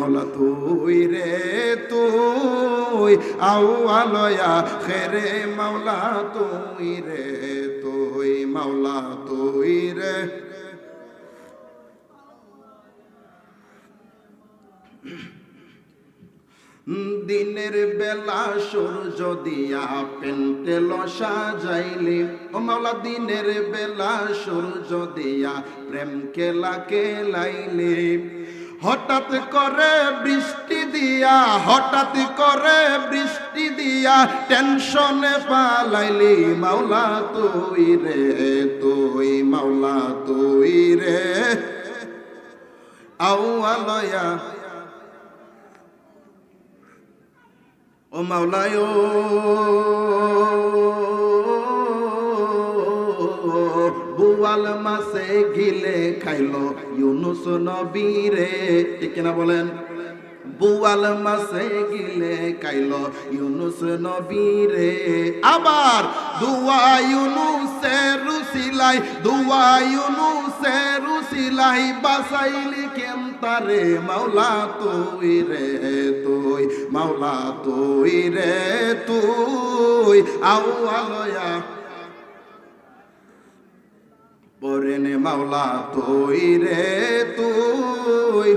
মাওলা তুই রে তুই, আউয়ালয়া খেরে মাওলা তুই রে তুই, মাওলা তুই রে। দিনের বেলা সূর্য দিয়া পেন্টেল সাজাইলি ও মাওলা দিনের বেলা সূর্য দিয়া প্রেম কেলা কেলাইলি হঠাৎ করে বৃষ্টি দিয়া, হঠাৎ করে বৃষ্টি দিয়া টেনশনে পালাইলি, মাওলা তুই রে, তুই মাওলা তুই রে। আউয়ালয়া। ও মাওলায়। বুয়াল মাসে গিলে খাইলো ইউনুস নবীরে ঠিক কিনা বলেন? বুয়াল মাসে গিলে খাইলো ইউনুস নবীরে আবার দুয়া ইউনুসে রুসিলাই, দুয়া ইউনুসে রুসিলাই, বাসাইলি কেম তারে? মাওলা তুই রে তুই, মাওলা তুই রে তুই। আউ আলয়া পরেনে মাওলা তুই রে তুই।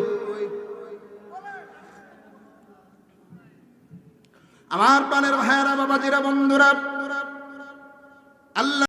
আমার পানের ভাইয়েরা বাবাজিরা বন্ধুরা আল্লাহ